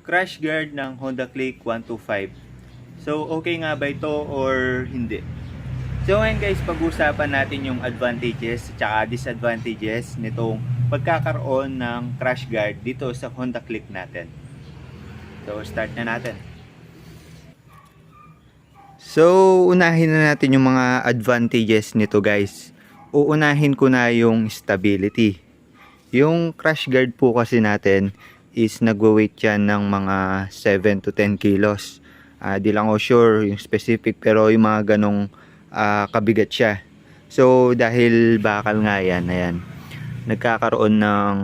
crash guard ng Honda Click 125. So, okay nga ba ito or hindi? So, ngayon guys, pag-usapan natin yung advantages at disadvantages nitong pagkakaroon ng crash guard dito sa Honda Click natin. So, start na natin. So, unahin na natin yung mga advantages nito guys. Uunahin ko na yung stability. Yung crash guard po kasi natin is nagwa-weight yan ng mga 7 to 10 kilos. Ah, di lang ako sure yung specific pero yung mga ganong ah, kabigat siya. So, dahil bakal nga yan, ayan, nagkakaroon ng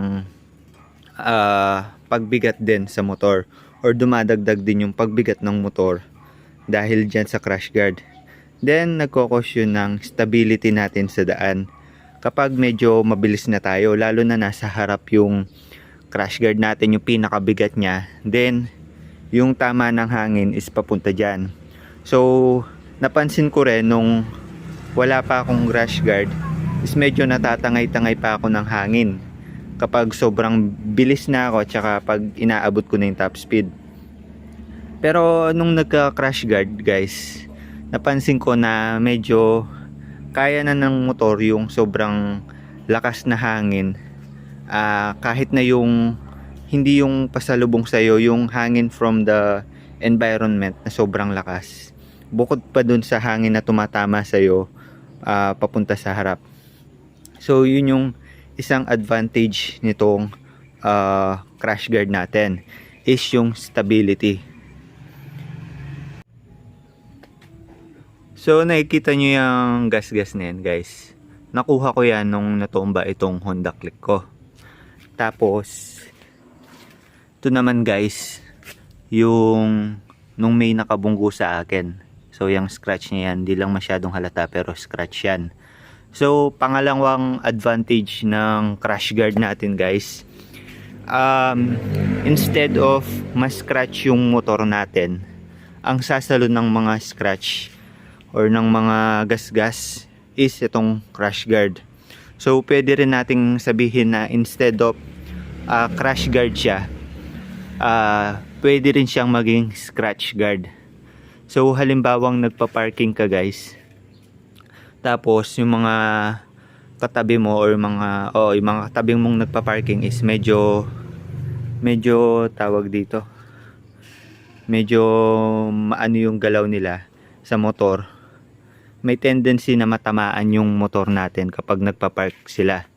ah, pagbigat din sa motor or dumadagdag din yung pagbigat ng motor dahil dyan sa crash guard. Then, nagkokos yun ng stability natin sa daan. Kapag medyo mabilis na tayo, lalo na nasa harap yung crash guard natin, yung pinakabigat niya, then, yung tama ng hangin is papunta dyan. So, napansin ko rin nung wala pa akong crash guard, is medyo natatangay-tangay pa ako ng hangin kapag sobrang bilis na ako tsaka pag inaabot ko na yung top speed. Pero nung nagka-crash guard guys, napansin ko na medyo kaya na ng motor yung sobrang lakas na hangin. Ah, kahit na yung hindi yung pasalubong sa'yo, yung hangin from the environment na sobrang lakas. Bukod pa dun sa hangin na tumatama sa'yo, ah, papunta sa harap. So, yun yung isang advantage nitong ah, crash guard natin is yung stability. So, nakikita nyo yung gas-gas na yan, guys. Nakuha ko yan nung natumba itong Honda Click ko. Tapos, ito naman guys, yung nung may nakabunggo sa akin. So, yung scratch niya yan, di lang masyadong halata pero scratch yan. So, pangalawang advantage ng crash guard natin guys, um, instead of ma-scratch yung motor natin, ang sasalo ng mga scratch or ng mga gas-gas is itong crash guard. So, pwede rin nating sabihin na instead of ah, crash guard siya, ah, pwede rin siyang maging scratch guard. So, halimbawang nagpa-parking ka guys, tapos yung mga katabi mo or mga oh, yung mga katabi mong nagpa-parking is medyo medyo tawag dito. Medyo maano yung galaw nila sa motor. May tendency na matamaan yung motor natin kapag nagpa-park sila.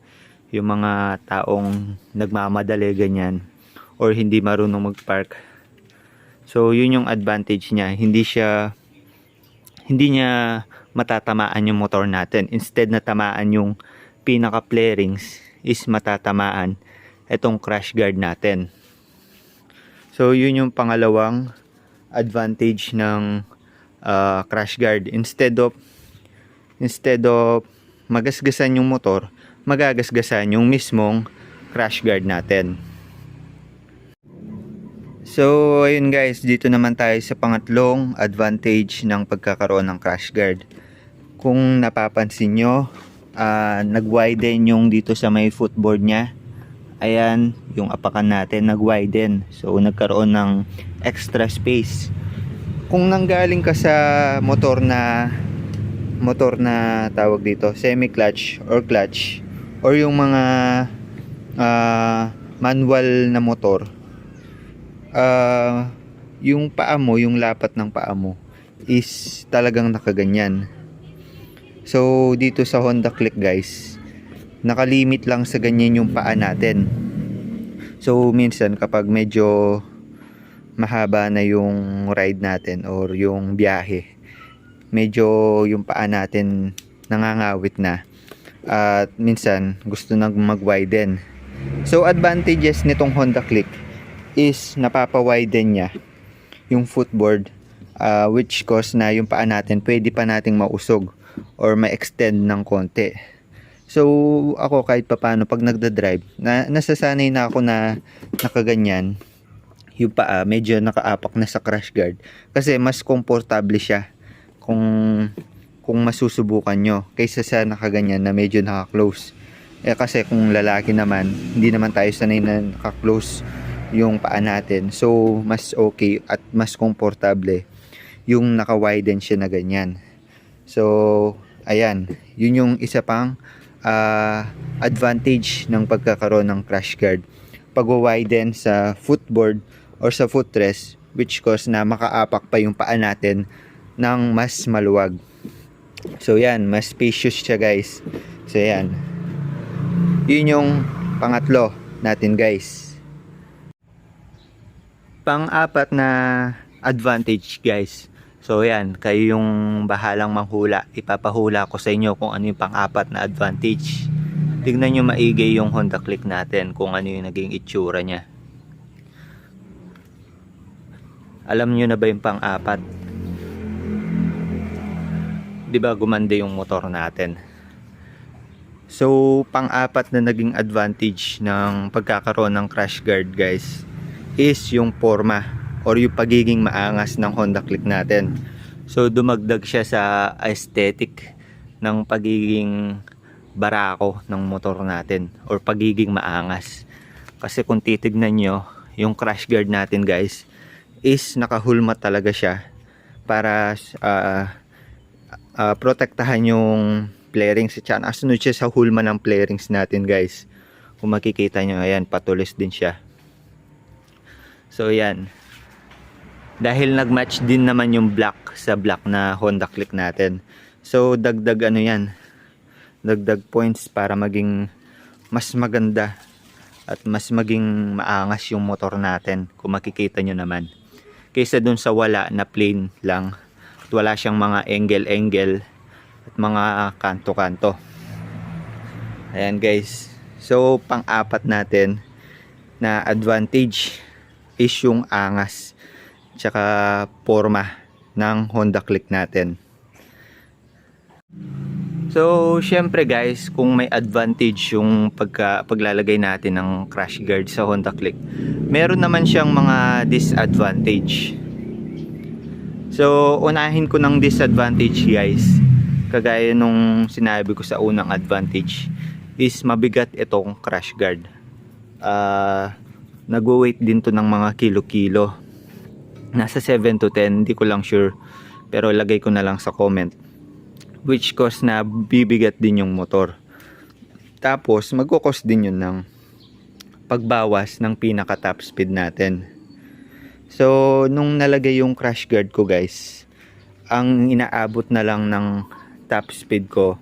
Yung mga taong nagmamadali ganyan or hindi marunong mag-park. So, yun yung advantage niya. Hindi siya hindi niya matatamaan yung motor natin. Instead na tamaan yung pinaka flarings is matatamaan itong crash guard natin. So, yun yung pangalawang advantage ng uh, crash guard. Instead of instead of magasgasan yung motor, magagasgasan yung mismong crash guard natin. So, ayun guys, dito naman tayo sa pangatlong advantage ng pagkakaroon ng crash guard. Kung napapansin nyo, ah, nag-widen yung dito sa may footboard niya. Ayan, yung apakan natin nag-widen. So, nagkaroon ng extra space. Kung nanggaling ka sa motor na motor na tawag dito, semi-clutch or clutch or yung mga ah, manual na motor, ah yung paa mo, yung lapat ng paa mo is talagang nakaganyan. So, dito sa Honda Click guys, nakalimit lang sa ganyan yung paa natin. So, minsan kapag medyo mahaba na yung ride natin or yung biyahe, medyo yung paa natin nangangawit na. At minsan gusto nang mag-widen. So, advantages nitong Honda Click is napapa-widen niya yung footboard uh, which cause na yung paa natin pwede pa nating mausog or ma-extend ng konti. So ako kahit papano pag nagda-drive, na, nasasanay na ako na nakaganyan yung paa medyo nakaapak na sa crash guard kasi mas komportable siya kung kung masusubukan nyo kaysa sa nakaganyan na medyo naka-close. Eh kasi kung lalaki naman, hindi naman tayo sanay na naka-close yung paa natin. So, mas okay at mas komportable yung naka-widen siya na ganyan. So, ayan. Yun yung isa pang ah, advantage ng pagkakaroon ng crash guard. Pag-widen sa footboard or sa footrest which cause na makaapak pa yung paa natin ng mas maluwag. So, yan. Mas spacious siya guys. So, yan. Yun yung pangatlo natin guys. Pang-apat na advantage guys. So yan, kayo yung bahalang manghula. Ipapahula ko sa inyo kung ano yung pang-apat na advantage. Tignan nyo maigi yung Honda Click natin kung ano yung naging itsura niya. Alam nyo na ba yung pang-apat? Di ba gumanda yung motor natin? So, pang-apat na naging advantage ng pagkakaroon ng crash guard guys is yung forma or yung pagiging maangas ng Honda Click natin. So, dumagdag siya sa aesthetic ng pagiging barako ng motor natin or pagiging maangas. Kasi kung titignan nyo, yung crash guard natin guys is nakahulmat talaga siya para ah, ah, protektahan yung flarings at saka nasunod siya sa hulma ng flarings natin guys kung makikita nyo ayan patulis din siya. So yan. Dahil nagmatch din naman yung black sa black na Honda Click natin. So dagdag ano yan dagdag points para maging mas maganda at mas maging maangas yung motor natin kung makikita nyo naman. Kaysa dun sa wala na plain lang at wala siyang mga angle-angle at mga kanto-kanto. Ayan guys. So, pang-apat natin na advantage is yung angas tsaka forma ng Honda Click natin. So, syempre guys, kung may advantage yung pagka, paglalagay natin ng crash guard sa Honda Click, meron naman siyang mga disadvantage. So, unahin ko ng disadvantage guys. Kagaya nung sinabi ko sa unang advantage is mabigat itong crash guard. Uh, nagwo-weight din to ng mga kilo-kilo. Nasa 7 to 10 hindi ko lang sure. Pero lagay ko na lang sa comment. Which cause na bibigat din yung motor. Tapos magkukos din yun ng pagbawas ng pinaka top speed natin so nung nalagay yung crash guard ko guys ang inaabot na lang ng top speed ko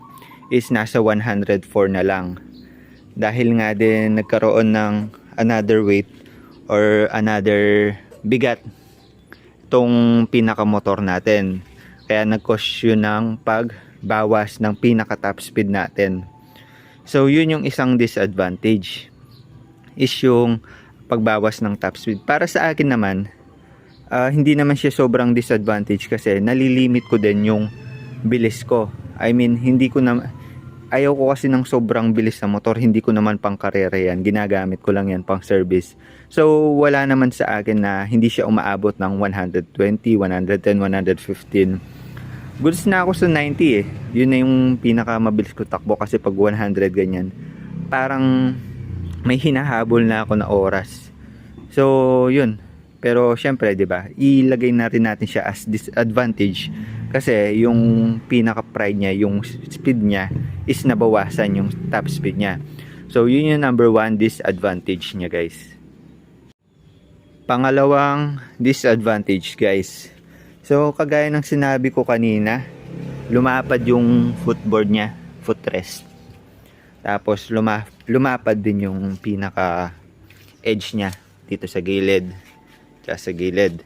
is nasa 104 na lang. Dahil nga din nagkaroon ng another weight or another bigat tong pinakamotor natin. Kaya nag-cause yun ng pagbawas ng pinaka top speed natin. So yun yung isang disadvantage is yung pagbawas ng top speed. Para sa akin naman, ah, hindi naman siya sobrang disadvantage kasi nalilimit ko din yung bilis ko. I mean, hindi ko na ayaw ko kasi ng sobrang bilis na motor, hindi ko naman pang karera yan. Ginagamit ko lang yan pang service. So, wala naman sa akin na hindi siya umaabot ng 120, 110, 115. Goods na ako sa 90 eh. Yun na yung pinaka mabilis ko takbo kasi pag 100 ganyan. Parang may hinahabol na ako na oras. So, yun. Pero syempre, 'di ba? Ilagay na rin natin siya as disadvantage kasi yung pinaka pride niya, yung speed niya is nabawasan yung top speed niya. So, yun yung number one disadvantage niya, guys. Pangalawang disadvantage, guys. So, kagaya ng sinabi ko kanina, lumapad yung footboard niya, footrest. Tapos, luma lumapad din yung pinaka edge niya dito sa gilid tsaka sa gilid.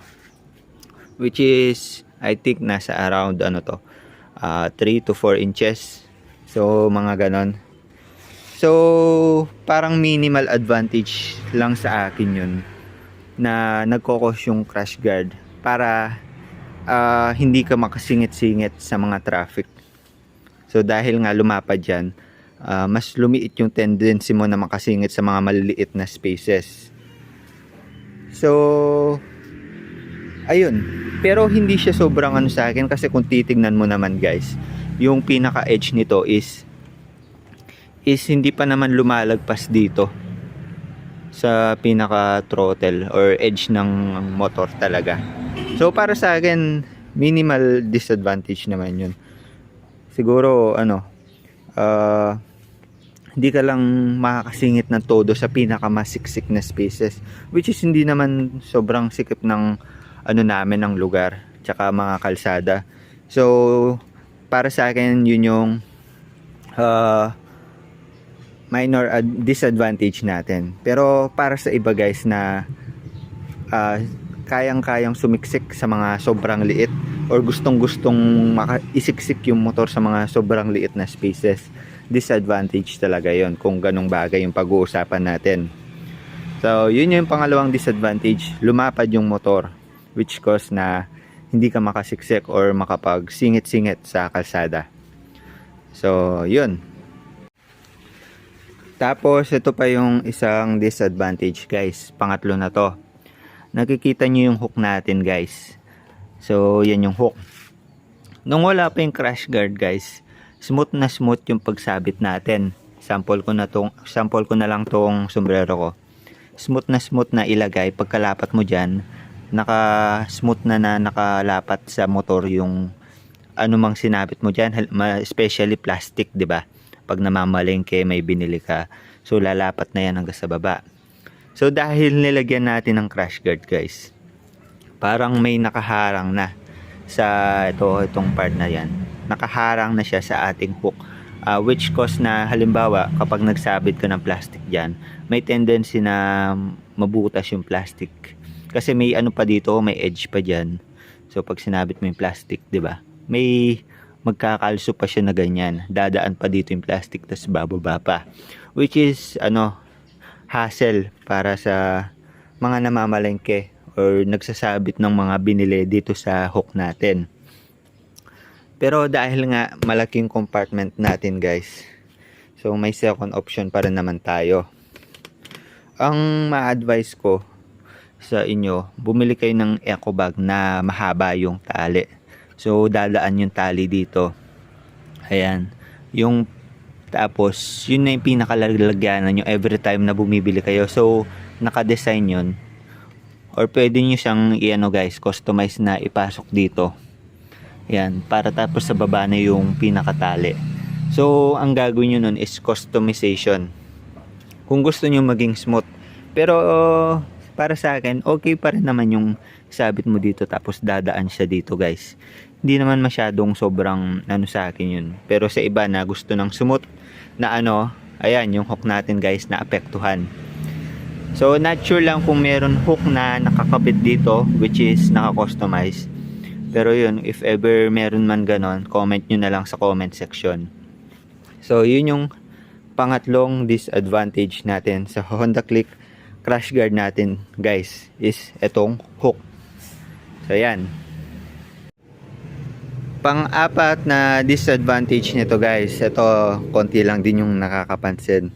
Which is I think nasa around ano to uh, 3 to 4 inches. So mga ganon. So parang minimal advantage lang sa akin yun na nagkokos yung crash guard para uh, hindi ka makasingit-singit sa mga traffic. So dahil nga lumapad yan uh, mas lumiit yung tendency mo na makasingit sa mga maliliit na spaces. So, ayun. Pero hindi siya sobrang ano sa akin kasi kung titignan mo naman guys, yung pinaka-edge nito is is hindi pa naman lumalagpas dito. sa pinaka throttle or edge ng motor talaga. So para sa akin minimal disadvantage naman yun. Siguro ano ah hindi ka lang makakasingit ng todo sa pinakamasiksik na spaces which is hindi naman sobrang sikip ng ano namin ng lugar tsaka mga kalsada. So para sa akin yun yung ah, minor ad- disadvantage natin. Pero para sa iba guys na ah, kayang-kayang sumiksik sa mga sobrang liit or gustong-gustong maka- isiksik yung motor sa mga sobrang liit na spaces, disadvantage talaga yon kung ganong bagay yung pag-uusapan natin. So, yun yung pangalawang disadvantage, lumapad yung motor which cause na hindi ka makasiksik or makapag-singit-singit sa kalsada. So, yun. Tapos, ito pa yung isang disadvantage, guys. Pangatlo na to. Nakikita nyo yung hook natin, guys. So, yan yung hook. Nung wala pa yung crash guard, guys, smooth na smooth yung pagsabit natin. Sample ko na tong, sample ko na lang tong sombrero ko. Smooth na smooth na ilagay. Pagkalapat mo dyan, naka smooth na na nakalapat sa motor yung anumang sinabit mo dyan, especially plastic, di ba? Pag namamalengke, may binili ka. So, lalapat na yan hanggang sa baba. So, dahil nilagyan natin ng crash guard, guys, parang may nakaharang na sa ito, itong part na yan. Nakaharang na siya sa ating hook. Ah, which cause na halimbawa kapag nagsabit ka ng plastic dyan, may tendency na mabutas yung plastic. Kasi may ano pa dito, may edge pa dyan. So pag sinabit mo yung plastic, 'di ba? May magkakalso pa siya na ganyan. Dadaan pa dito yung plastic tapos bababa pa. Which is ano hassle para sa mga namamalengke or nagsasabit ng mga binili dito sa hook natin. Pero dahil nga malaking compartment natin guys, so may second option pa rin naman tayo. Ang ma-advise ko sa inyo, bumili kayo ng eco bag na mahaba yung tali. So dadaan yung tali dito. Ayan. Yung tapos, yun na yung pinakalalagyanan nyo every time na bumibili kayo. So, naka-design yun. Or pwede nyo siyang, i-ano guys, customize na ipasok dito. Yan, para tapos sa baba na yung pinakatali. So, ang gagawin nyo nun is customization. Kung gusto nyo maging smooth. Pero, para sa akin, okay pa rin naman yung sabit mo dito tapos dadaan siya dito guys. Hindi naman masyadong sobrang ano sa akin yun. Pero sa iba na gusto ng smooth na ano, ayan yung hook natin guys na apektuhan. So, not sure lang kung meron hook na nakakabit dito which is naka-customize. Pero yun, if ever meron man ganon, comment nyo na lang sa comment section. So, yun yung pangatlong disadvantage natin sa Honda Click crash guard natin, guys, is etong hook. So, yan. Pang-apat na disadvantage nito, guys, ito, konti lang din yung nakakapansin.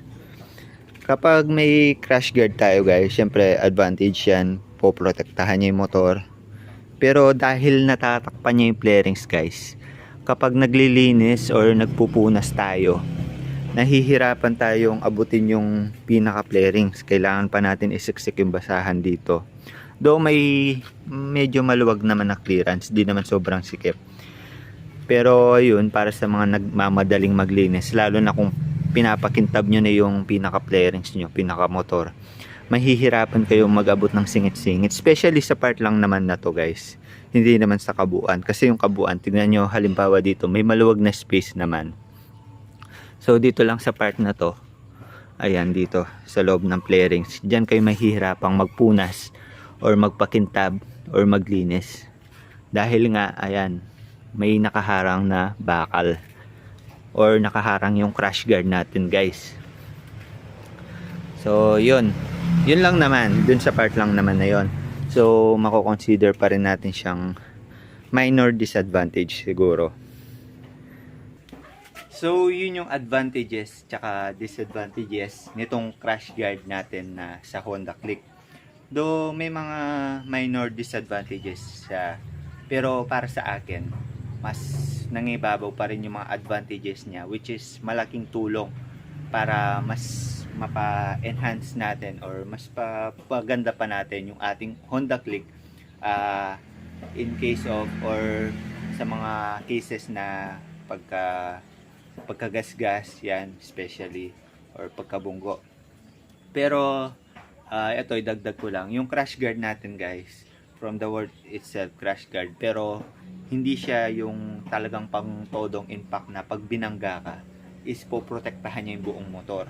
Kapag may crash guard tayo, guys, syempre, advantage yan, poprotektahan niya yung motor. Pero dahil natatakpan niya yung flarings guys, kapag naglilinis or nagpupunas tayo, nahihirapan tayong abutin yung pinaka flarings. Kailangan pa natin isiksik yung basahan dito. Though may medyo maluwag naman na clearance, di naman sobrang sikip. Pero yun, para sa mga nagmamadaling maglinis, lalo na kung pinapakintab nyo na yung pinaka flarings nyo, pinaka motor, mahihirapan kayong mag-abot ng singit-singit. Especially sa part lang naman na to guys. Hindi naman sa kabuuan. Kasi yung kabuuan, tignan nyo halimbawa dito, may maluwag na space naman. So dito lang sa part na to, ayan dito sa loob ng flarings, diyan kayo mahihirapang magpunas or magpakintab or maglinis. Dahil nga, ayan, may nakaharang na bakal or nakaharang yung crash guard natin guys. So, yun. Yun lang naman. Dun sa part lang naman na yun. So, mako-consider pa rin natin siyang minor disadvantage siguro. So, yun yung advantages tsaka disadvantages nitong crash guard natin na sa Honda Click. Though may mga minor disadvantages siya, pero para sa akin, mas nangibabaw pa rin yung mga advantages niya which is malaking tulong para mas mapa-enhance natin or mas papaganda pa natin yung ating Honda Click ah, in case of or sa mga cases na pagka pagkagasgas yan especially or pagkabunggo. Pero ah, ito idagdag ko lang. Yung crash guard natin guys from the word itself crash guard. Pero hindi siya yung talagang pang todong impact na pag binangga ka is poprotektahan niya yung buong motor.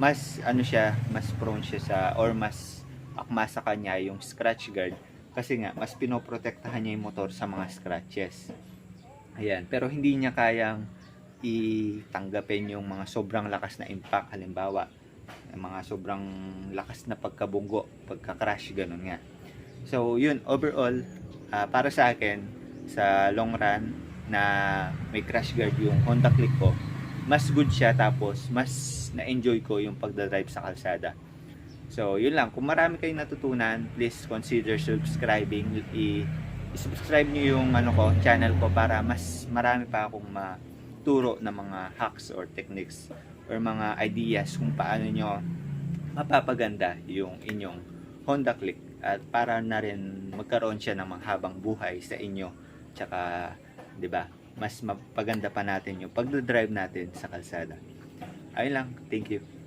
Mas ano siya mas prone siya sa or mas akma sa kanya yung scratch guard. Kasi nga mas pinoprotektahan niya yung motor sa mga scratches. Ayan. Pero hindi niya kayang itanggapin yung mga sobrang lakas na impact. Halimbawa mga sobrang lakas na pagkabunggo pagka-crash ganun nga. So yun overall ah, para sa akin sa long run na may crash guard yung Honda Click ko mas good siya tapos mas na-enjoy ko yung pagdadrive sa kalsada. So yun lang. Kung marami kayong natutunan please consider subscribing. I subscribe nyo yung ano ko channel ko para mas marami pa akong maturo ng mga hacks or techniques or mga ideas kung paano nyo mapapaganda yung inyong Honda Click at para na rin magkaroon siya ng manghabang buhay sa inyo. Tsaka 'di ba mas mapaganda pa natin yung pagdadrive natin sa kalsada. Ayun lang. Thank you